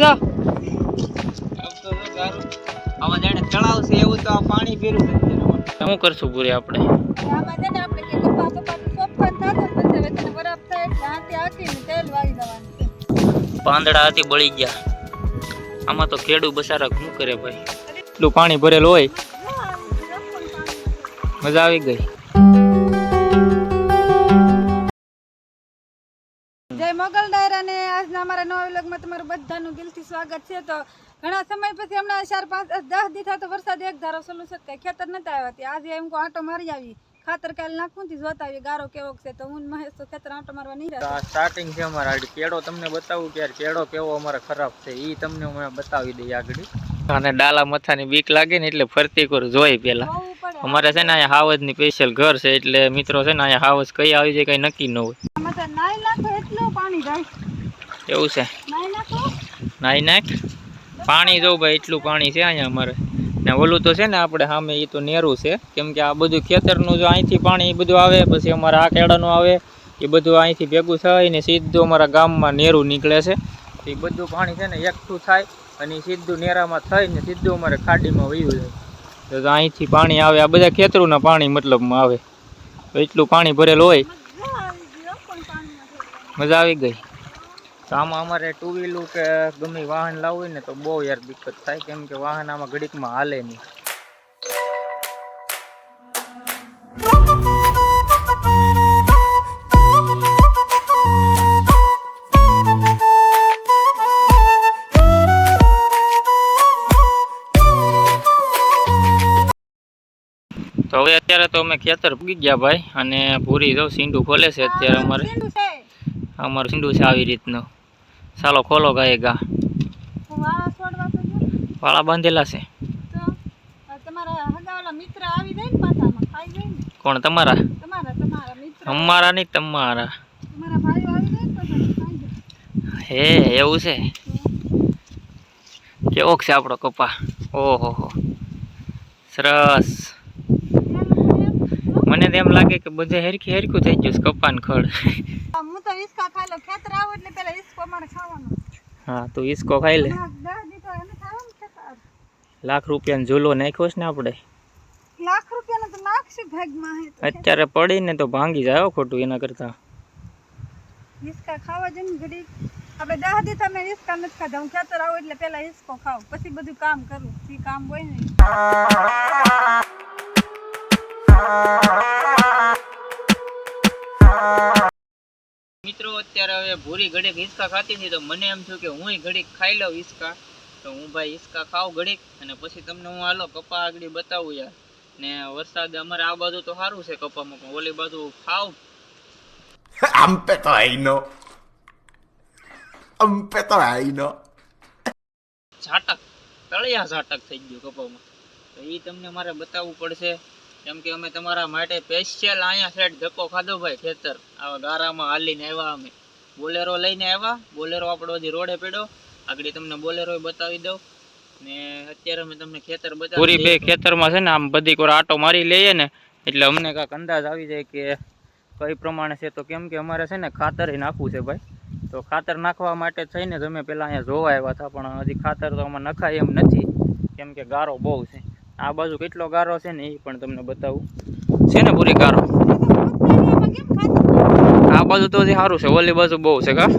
જો. આમ જાણે તળાવ છે એવું તો આ પાણી પીરું છે શું કરશું પૂરી આપણે? આમાં છે ને આપણે કે કપા કપાનું સોફન થતું પછી હવે તેને બરફ થાય એટલે હાથે હાંકીને તેલ વાળી દેવાનું પાંદડા હતી બળી ગયા. આમાં તો ખેડૂ બસારા શું કરે ભાઈ? એટલું પાણી ભરેલું હોય. મજા આવી ગઈ. મોગલ ડાયરા ને આજના અમારા નવા વ્લોગમાં તમારું બધાનું દિલથી સ્વાગત છે. તો ઘણા સમય પછી હમણાં ચાર પાંચ દસ દિવસ તો વરસાદ એક ધારો સલું છે કઈ ખેતર નતા આવ્યા. ત્યાં આજે એમ કો આંટો મારી આવી. ખાતર કાલ નાખું થી જોતા આવી ગારો કેવો છે. તો હું મહેશ તો ખેતર આંટો મારવા નહીં રહ્યા સ્ટાર્ટિંગ છે અમારા કેળો તમને બતાવું કે કેળો કેવો અમારે ખરાબ છે એ તમને હું બતાવી દઈએ આગળ. અને ડાલા મથાની બીક લાગે ને એટલે ફરતી કરું જોઈ પેલા. અમારે છે ને અહીંયા હાવજની સ્પેશિયલ ઘર છે એટલે મિત્રો છે ને અહીંયા હાવજ કઈ આવી જાય કઈ નક્કી ન હોય. નાઈ નાખો એટલું પાણી જાય. એવું છે. નાઈ નાખો પાણી જો ભાઈ, એટલું પાણી છે અહીંયા અમારે. ને ઓલું તો છે ને આપણે સામે એ તો નેરું છે. કેમ કે આ બધું ખેતરનું જો અહીંથી પાણી બધું આવે, પછી અમારા આ કેળાનું આવે એ બધું અહીંથી ભેગું થાય ને સીધું અમારા ગામમાં નેરું નીકળે છે. એ બધું પાણી છે ને એકઠું થાય અને સીધું નેરામાં થઈને સીધું અમારે ખાડીમાં વયું જાય. તો અહીંથી પાણી આવે, આ બધા ખેતરોના પાણી મતલબમાં આવે. એટલું પાણી ભરેલું હોય. મજા આવી ગઈ. તો આમાં અમારે ટુ વ્હીલું કે ગમે વાહન લાવવું હોય ને તો બહુ યાર દિક્કત થાય કેમ કે વાહન આમાં ઘડીકમાં હાલે નહીં. તો હવે અત્યારે તો અમે ખેતર પૂગી ગયા ભાઈ અને પૂરી જો સીંડું ખોલે છે અત્યારે અમારે. અમારું સીંડું છે આવી રીતનું. ચાલો ખોલો ગાય ગા. હું વાળા બાંધેલા છે. કોણ તમારા? અમારા નહીં તમારા. હે એવું છે? કેવો છે આપણો કપા? ઓહો હો. સરસ. મને તો એમ લાગે કે બધે હેરખી હેરખું થઈ ગયું છે કપાન ખડ. આમ હું તો ઈસકા ખાઈ લઉં ખેતર આવું એટલે પેલા ઈસકો અમારે ખાવાનો. હા તું ઈસકો ખાઈ લે. હમણાં દસ દીધો એને ખાવાનું ખેતર લાખ રૂપિયાનો ઝૂલો નાખ્યો છે ને આપણે? લાખ રૂપિયાનો તો નાખશું ભાગમાં હે તો અત્યારે પડીને તો ભાંગી જાય હો ખોટું એના કરતા. ઈસકા ખાવા જઈને ઘડી. આપણે દસ દી તમે ઈસકા નથી ખાધા. હું ખેતર આવું એટલે પેલા ઈસકો ખાવ પછી બધું કામ કરું. જે કામ હોય ને ભૂરી ઘડીક હિસકા ખાતી હતી તો મને એમ થયું કે હું ઘડીક ખાઈ લઉં હિસકા તો હું ભાઈ હિસકા ખાવ ઘડીક અને પછી તમને હું હાલો કપા આગળ બતાવું યાર. ને વરસાદ અમારે આ બાજુ તો સારું છે કપામાં પણ ઓલી બાજુ ખાવ તો આઈનો. આમ પે તો આઈનો. ઝાટક તળિયા ઝાટક થઈ ગયું કપામાં. તો એ તમને મારે બતાવવું પડશે. કેમ કે અમે તમારા માટે સ્પેશિયલ અહીંયા સેટ ધક્કો ખાધો ભાઈ ખેતર. આવા ગારામાં હાલીને આવ્યા અમે. બોલેરો લઈને આવ્યા. બોલેરો આપણો હજી રોડે પડ્યો. આગળ તમને બોલેરો બતાવી દઉં. ને અત્યારે અમે તમને ખેતર બતાવી પૂરી બે ખેતરમાં છે ને આમ બધી કોઈ આટો મારી લઈએ ને એટલે અમને કાંઈક અંદાજ આવી જાય કે કઈ પ્રમાણે છે તો કેમ કે અમારે છે ને ખાતર નાખવું છે ભાઈ. તો ખાતર નાખવા માટે થઈને જ અમે પહેલાં અહીંયા જોવા આવ્યા હતા પણ હજી ખાતર તો આમાં નખાય એમ નથી. કેમ કે ગારો બહુ છે. આ બાજુ કેટલો ગારો છે ને એ પણ તમને બતાવું. છે ને પૂરી ગારો? આ બાજુ તો હજી સારું છે. ઓલી બાજુ બહુ છે કા?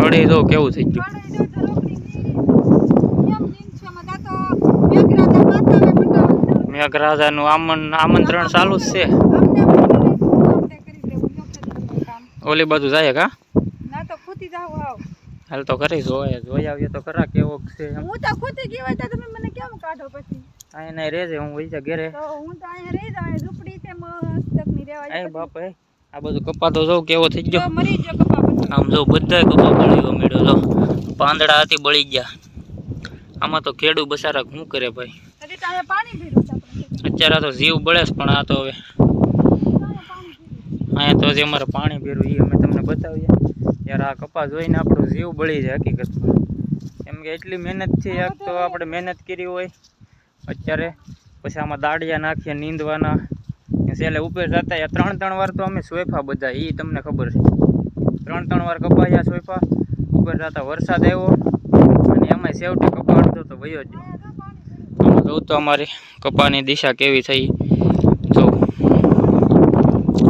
ખડ જો કેવું થઈ ગયું. મેઘરાજાનું આમન આમંત્રણ ચાલુ જ છે. ઓલી બાજુ જાય કા? ના તો ખૂટી જાવ હાવ. હાલ તો કરી જોયા જોઈ આવીએ તો ખરા કેવો છે હું તો ખૂટી ગયો તો તમે મને કેમ કાઢો પછી? અહીંયા નહીં રહેજે હું વહી ઘરે. તો હું તો અહીંયા રહી જાઉં ઝૂંપડી છે મસ્તની રહેવા એ બાપ એ આ બધું કપા તો જો કેવો થઈ ગયો. મરી ગયો કપા આમ જો બધા કપા બળીઓ મેળ્યો જો. પાંદડા હતી બળી ગયા. આમાં તો ખેડૂ બસારા શું કરે ભાઈ? પાણી છે અત્યારે તો જીવ બળે છે પણ આ તો હવે. અહીંયા તો જે અમારે પાણી ભેરું એ અમે તમને બતાવીએ. ત્યારે આ કપા જોઈને આપણો જીવ બળી જાય હકીકતમાં. કેમ કે એટલી મહેનત છે એક તો આપણે મહેનત કરી હોય. અત્યારે પછી આમાં દાડિયા નાખીએ, નીંદવાના. છેલ્લે ઉપર જતા ત્રણ ત્રણ વાર તો અમે સોયફા બધા એ તમને ખબર છે. ત્રણ ત્રણ વાર કપાયા સોયફા. ઉપર જતા વરસાદ આવ્યો. અને એમાંય સેવટે કપા અડધો તો વયો જ જોઉં તો અમારી કપાની દિશા કેવી થઈ. જો,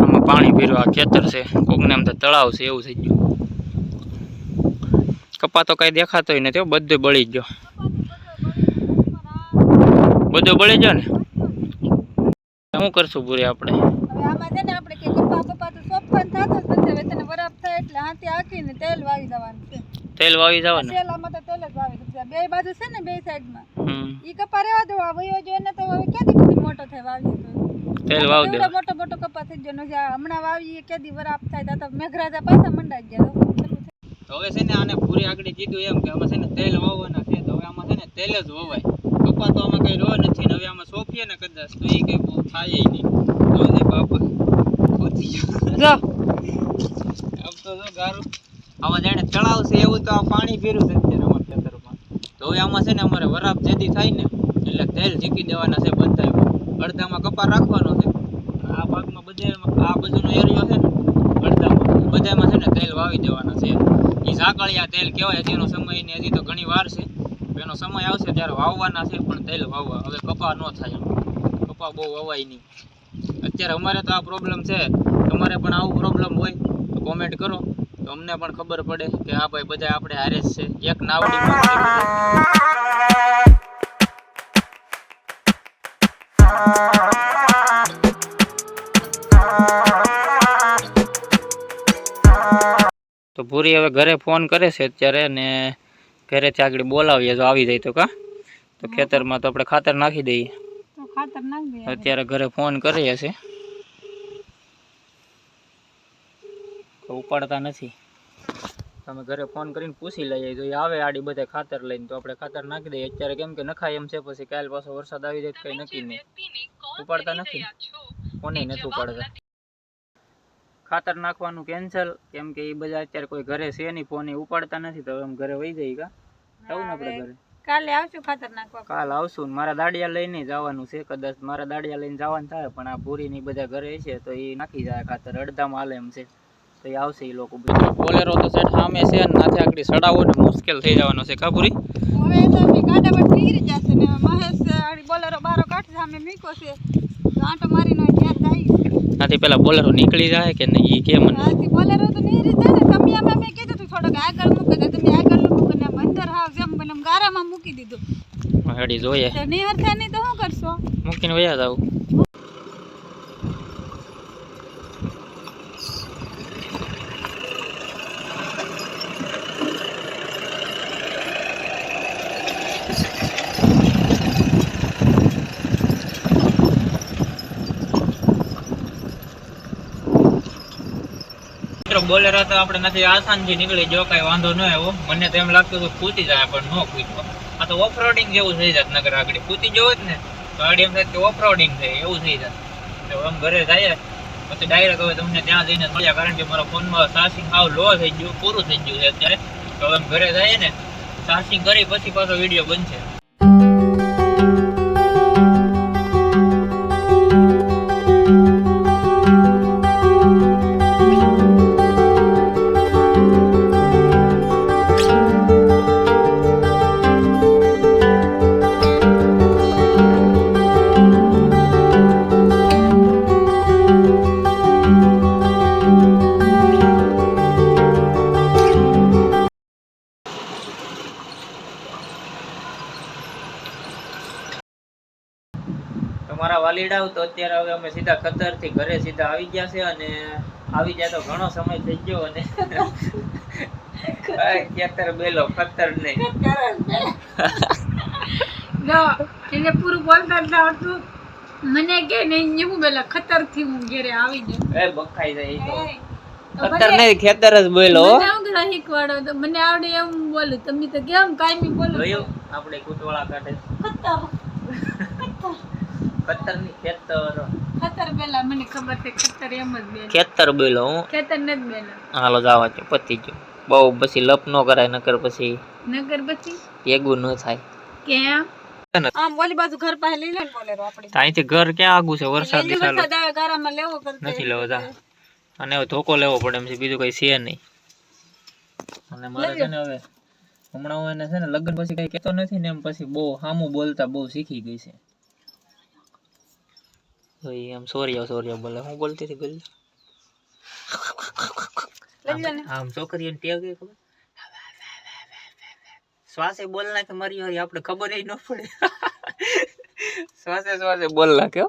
આમાં પાણી પીરવા ખેતર છે. કોકને એમ તો તળાવ છે, એવું થઈ ગયું. કપા તો કાંઈ દેખાતો નથી બધું બળી ગયો. બધું બળી ગયો ને? શું કરશું પૂરી આપણે? આમાં છે ને આપણે કે કપા કપા તો સોફન થતો જ નથી. હવે તને બરાબર થાય એટલે હાથી આખીને તેલ વાવી દેવાનું છે. તેલ વાવી જવાનું? તેલામાં તો તેલ જ વાવી છે. બે બાજુ છે ને બે સાઈડમાં. ઈ કપા રહેવા દો. આ વયો જો એને તો હવે ક્યાંથી પછી મોટો થાય વાવી તો? તેલ વાવી એવડો મોટો મોટો કપા થઈ ગયો હમણાં વાવીએ કેદી વરાપ થાય? તો મેઘરાજા પાછા મંડાઈ ગયા. હવે છે? ને આને પૂરી આગળ કીધું એમ કે આમાં છે ને તેલ વાવવાના છે. તો હવે આમાં છે ને તેલ જ વવાય. કપા તો આમાં કઈ રો નથી ને હવે આમાં સોંપીએ ને કદાચ તો એ કઈ બહુ થાય નહીં. તો જે બાપા પહોંચી જો આમ તો જો ગારું. આમાં જાણે તળાવ છે એવું તો આ પાણી પીરું છે અત્યારે અમારા ખેતરમાં. તો હવે આમાં છે ને અમારે વરાપ જેથી થાય ને એટલે તેલ ઝીકી દેવાના છે બધા અડધામાં કપાર રાખવાનો છે. આ ભાગમાં બધે આ બાજુનો એરિયો છે ને અડધામાં. બધામાં છે ને તેલ વાવી દેવાના છે. એ ઝાકળિયા તેલ કહેવાય હજીનો સમય ને હજી તો ઘણી વાર છે. એનો સમય આવશે ત્યારે વાવવાના છે, પણ તેલ વાવવા. હવે કપા ન થાય કપા બહુ વવાય નહીં. અત્યારે અમારે તો આ પ્રોબ્લેમ છે. તમારે પણ આવું પ્રોબ્લેમ હોય તો કોમેન્ટ કરો. તો અમને પણ ખબર પડે કે હા ભાઈ બધા આપણે હારે જ છે. એક નાવડી તો પૂરી હવે ઘરે ફોન કરે છે અત્યારે ને ઘરેથી આગળ બોલાવીએ જો આવી જાય તો કા? તો ખેતરમાં તો આપણે ખાતર નાખી દઈએ. ખાતર નાખ દે અત્યારે ઘરે ફોન કરીએ છે. ઉપાડતા નથી. તમે ઘરે ફોન કરીને પૂછી લઈએ. જો આવે આડી બધે ખાતર લઈને તો આપણે ખાતર નાખી દઈએ. અત્યારે કેમ કે નખાય એમ છે પછી કાલ પાછો વરસાદ આવી જાય કઈ નક્કી નહીં. ઉપાડતા નથી. કોને નથી ઉપાડતા. ખાતર નાખવાનું કેન્સલ કેમ કે એ બધા અત્યારે કોઈ ઘરે છે નહીં ફોન ઉપાડતા નથી તો એમ ઘરે વહી જઈ ગા આવું ને આપણે ઘરે. કાલે આવશું ખાતર નાખવા. કાલ આવશું ને મારા દાડિયા લઈને જવાનું છે કદાચ મારા દાડિયા લઈને જવાનું થાય પણ આ પૂરી ની બધા ઘરે છે તો એ નાખી જાય ખાતર અડધામાં હાલે એમ છે. તો એ આવશે એ લોકો બોલેરો તો સેટ સામે છે અને નાથે આકડી સડાવો ને મુશ્કેલ થઈ જવાનો છે કાપુરી હવે તો ગાડા પર નીકળી જશે ને મહેશ આડી બોલેરો બારો કાઢી સામે મીકો છે આથી પેલા બોલેરો નીકળી જાય કે નહીં એ કે મને આથી બોલેરો તો નહીં રીતે ને. તમે આમાં મેં કીધું તું થોડોક આગળ મૂકે તો તમે આગળ મૂકો ને અંદર હાવ જેમ બને એમ ગારામાં મૂકી દીધું. હાડી જોઈએ. તો નહીં હરતા નહીં તો શું કરશો? મૂકીને વયા જાવ બોલેરો તો આપણે નથી, આસાનથી નીકળી જો કાંઈ વાંધો ન આવ્યો. મને તો એમ લાગતું હતું ખૂટી જાય પણ ન ખૂટ્યો આ તો ઓફરોડિંગ જેવું થઈ જાત નગર આગળ. ખૂટી જવો જ ને, તો આગળ એમ થાય કે ઓફરોડિંગ થાય, એવું થઈ જાત. તો આમ ઘરે જાય, પછી ડાયરેક્ટ હવે તમને ત્યાં જઈને મળ્યા. કારણ કે મારા ફોનમાં ચાર્જિંગ હાવ લો થઈ ગયું, પૂરું થઈ ગયું છે અત્યારે. તો આમ ઘરે જાય ને ચાર્જિંગ કરી પછી પાછો વીડિયો બનશે. હવે અમે સીધા ખતરથી ઘરે સીધા આવી ગયા છે અને આવી જાય તો ઘણો સમય થઈ ગયો અને ખેતર બેલો ખતર નહીં. એને પૂરું બોલતા જ આવડતું. મને કે નહીં હું પેલા ખતરથી હું ઘેરે આવી જાય એ બખાઈ જાય તો. ખતર નહીં ખેતર જ બોલો મને આવું શીખવાડો તો મને આવડે એમ બોલું. તમે તો કેમ કાયમી બોલો આપણે કુટવાળા કાઢે. ખતર ખતર ની ખેતર. ખતર બેલા મને ખબર છે ખેતર એમ જ બેલા. ખેતર બેલો હું. ખેતર નથી બેલા. હાલો જવા છે પતી ગયો. બહુ પછી લપ નો કરાય નકર પછી નકર પછી? ભેગું ન થાય. કેમ? આમ ઓલી બાજુ ઘર પાસે લઈ લે ને બોલેરો આપણે. અહીંથી ઘર ક્યાં આગું છે? વરસાદ વરસાદ આવે ગારામાં લેવો કરતે નથી લેવો જા. અને ધોકો લેવો પડે એમ છે. બીજું કઈ છે નહીં. અને મારે છે ને હવે હમણાં હું એને છે ને લગ્ન પછી કઈ કહેતો નથી ને એમ પછી બહુ સામું બોલતા બહુ શીખી ગઈ છે. તો ઈ એમ સોરિયા સોરિયા બોલે હું બોલતી હતી ગલ્લી લઈ લો ને આમ છોકરીઓને ટેવ કેવી ખબર શ્વાસે બોલ નાખે મારી હોય આપણે ખબર ન પડે શ્વાસે શ્વાસે બોલ નાખે હો.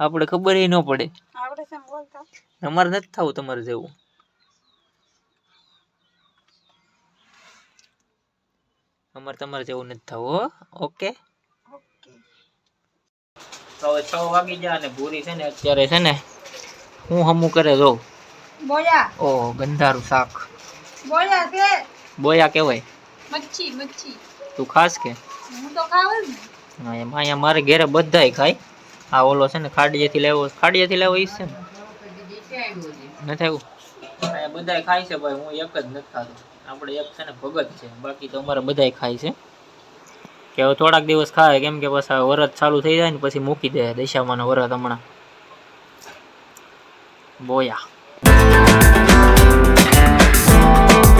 આપણે ખબર ન પડે અમારે નથી થવું તમારે જેવું અમારે તમારે જેવું નથી થવું હો ઓકે ઓકે હવે છ વાગી જાય અને ભૂરી છે ને અત્યારે છે ને હું હમું કરે જો બોયા. ઓહ ગંધારું શાક. બોયા બોયા મચ્છી મચ્છી. તું ખાસ કે? હું તો ખાવ ને. હા, એમાં અહીંયા મારે ઘેરે બધાય ખાય. આ ઓલો છે ને ખાડીએથી લેવો ખાડીએથી લેવો ઈ છે ને. નથી આવ્યું? અહીંયા બધાય ખાય છે ભાઈ હું એક જ નથી ખાતો. આપણે એક છે ને ભગત છે બાકી તો અમારે બધાય ખાય છે. કે હવે થોડાક દિવસ ખાય, કેમ કે પાછા વરત ચાલુ થઈ જાય ને પછી મૂકી દે, દશામાનો વરત હમણાં. બોયા.